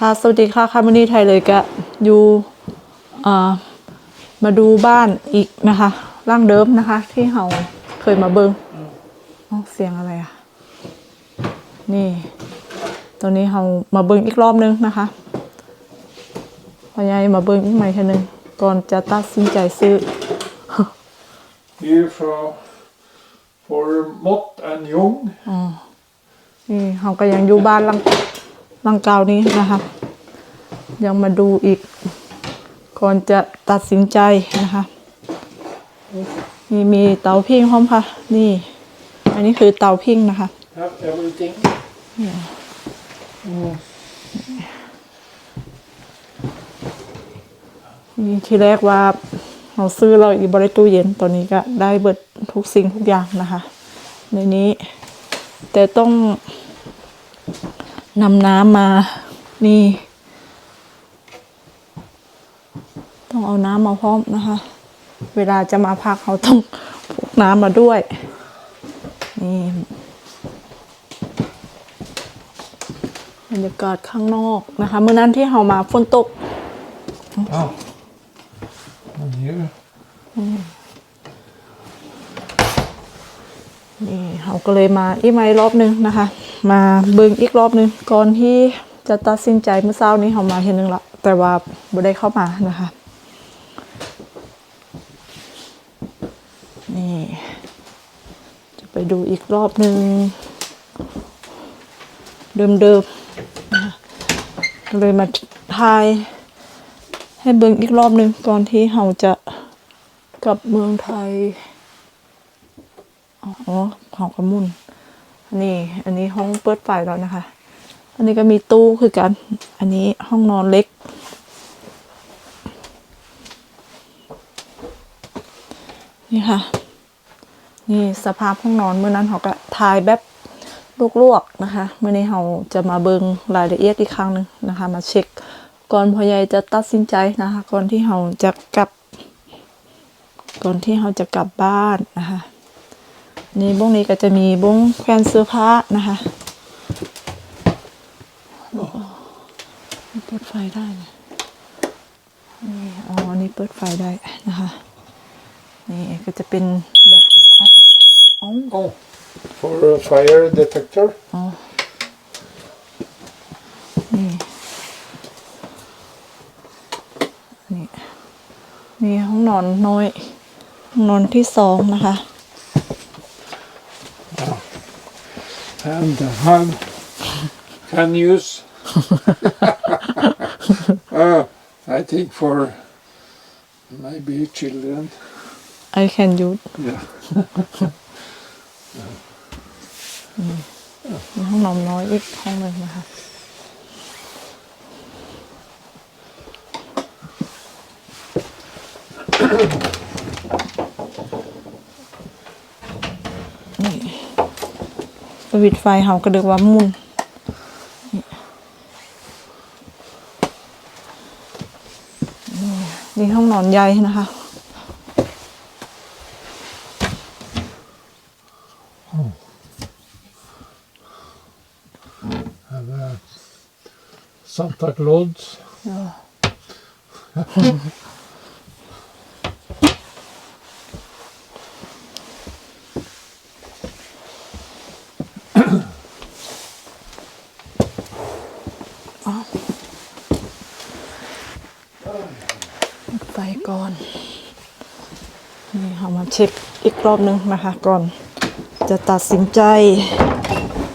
ค่ะสวัสดีค่ะคาร์มนีไทยเลยก็อยู่อ่ามาดูบ้านอีกนะคะร่างเดิมนะคะ ที่เราเคยมาเบิงอ๋อเสียงอะไรอะ นี่ ตัวนี้เรามาเบิงอีกรอบนึงนะคะพอยายมาเบิงอีกใหม่ทีนึงก่อนจะตัดสินใจซื้อ Here for, for Mott and Young. นี่เราก็ยังอยู่บ้านหลังห ลังเก่านี้นะคะยังมาดูอีก ก่อนจะตัดสินใจนะคะนี่มีเตาพิงพร้อมค่ะ นี่ อันนี้คือเตาพิงนะคะ Have everything. นี่ทีแรกว่าเราซื้อเราอีกบริตู้เย็นตอนนี้ก็ได้เบิดทุกสิ่งทุกอย่างนะคะ ในนี้ แต่ต้อง นำน้ำมา นี่ ต้องเอาน้ำมาพร้อมนะคะ เวลาจะมาพักเขาต้องพกน้ำมาด้วย นี่บรรยากาศข้างนอกนะคะเมื่อนั้นที่เรามาฝนตก Oh. And here. นี่เราก็เลยมาอีกไหมรอบหนึงนะคะ มาเบิ่งอีกรอบนึงก่อนที่จะตัดสินใจเมื่อเช้านี้เรามาเห็นหนึ่งละแต่ว่าบ่ได้เข้ามานะคะนี่จะไปดูอีกรอบหนึ่งเดิมๆเลยมาทายให้เบิ่งอีกรอบหนึ่งก่อนที่เราจะกลับเมืองไทย อ๋อของกระมุน นนี้อันนี้ห้องเปิดไฟแล้วนะคะ อันนี้ก็มีตู้คือกัน อันนี้ห้องนอนเล็ก นี่ค่ะ นี่สภาพห้องนอนเมื่อนั้นเขาก็ถ่ายแบบลวกๆนะคะเมื่อนี้เราจะมาเบิงรายละเอียดอีกครั้งหนึ่งนะคะ มาเช็คก่อนพ่อใหญ่จะตัดสินใจนะคะ ก่อนที่เราจะกลับ ก่อนที่เราจะกลับบ้านนะคะ นี่บ้งนี้ก็จะมีบ้งแควนเสื้อผ้านะคะเปิดไฟได้นะนี่อ๋ออันนี่เปิดไฟได้นะคะ นี่ก็จะเป็นแบบ อ๋อ Oh. For a fire detector. อ๋อนี่ นี่ นี่ห้องนอนน้อย ห้องนอนที่สองนะคะ and the hand can use. uh, I think for maybe children. I can do. Yeah. Không nồng nói ít không được mà. วิตช์ไฟเขาก็เรียกว่าหมุนนี่นี่ห้องนอนใหญ่นะคะ And uh, Santa Claus. ปิดไฟ ก่อนนี่เรามาเช็คอีกรอบหนึงนะคะก่อน จะตัดสินใจ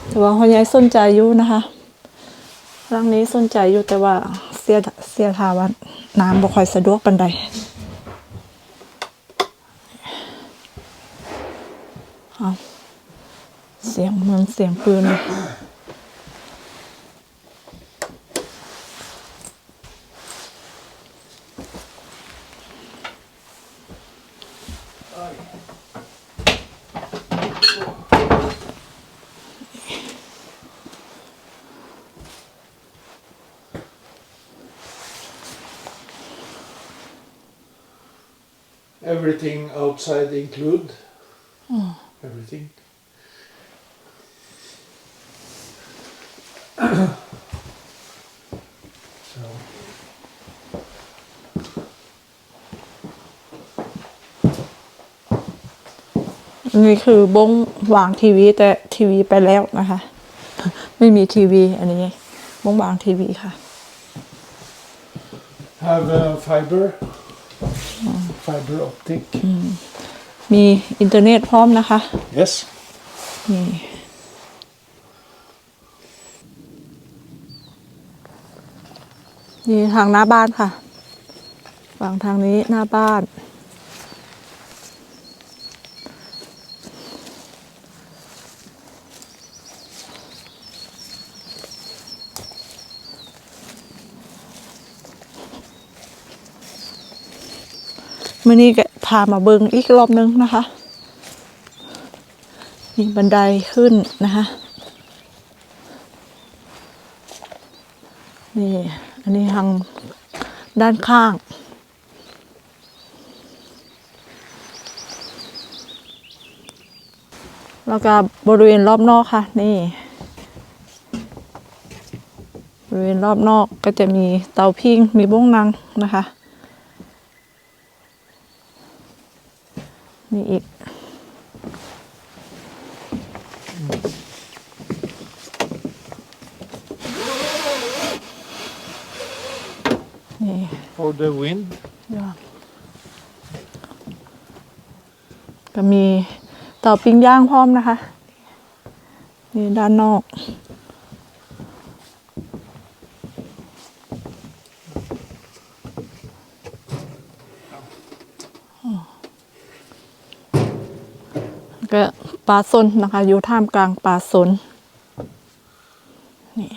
แต่ว่าพ่อใหญ่สนใจอยู่นะคะร่างนี้สนใจอยู่แต่ว่าเสียเสียทาว่าน้ำบ่ค่อยสะดวกปันใดเอาเสียงเหมือนเสียงปืน Everything outside include. Hmm. Everything. นนี้คือบงวางทีวีแต่ทีวีไปแล้วนะคะ ไม่มีทีวีอันนี้บงวางทีวีค่ะ Have uh, fiber, fiber optic. มีอินเทอร์เน็ตพร้อมนะคะ Yes. นี่ นี่ทางหน้าบ้านค่ะฝั่งทางนี้หน้าบ้าน มื่อนี้ก็พามาเบิงอีกรอบนึงนะคะมีบันไดขึ้นนะคะนี่อันนี้ทางด้านข้างแล้วก็บริเวณรอบนอกค่ะ นี่ บริเวณรอบนอกก็จะมีเตาพิงมีบ้งนังนะคะ มีอีก นี่ For the wind. ย่างก็มีเตาปิ้งย่างพร้อมนะคะ นี่ด้านนอก ก็ปลาสนนะคะ อยู่ท่ามกลางปลาสนนี่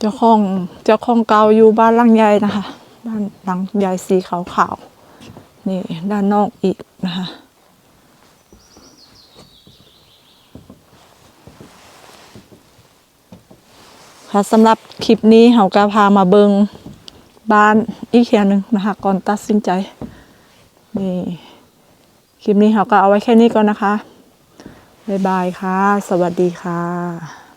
เจ้าของเจ้าของเก่าอยู่บ้านหลังใหญ่นะคะ บ้านหลังใหญ่สีขาวๆนี่ด้านนอกอีกนะคะ ค่ะสำหรับคลิปนี้เขาก็พามาเบิงบ้านอีกแค่หนึ่งนะคะก่อนตัดสินใจนี่คลิปนี้เขาก็เอาไว้แค่นี้ก่อนนะคะบ๊ายบายค่ะ สวัสดีค่ะ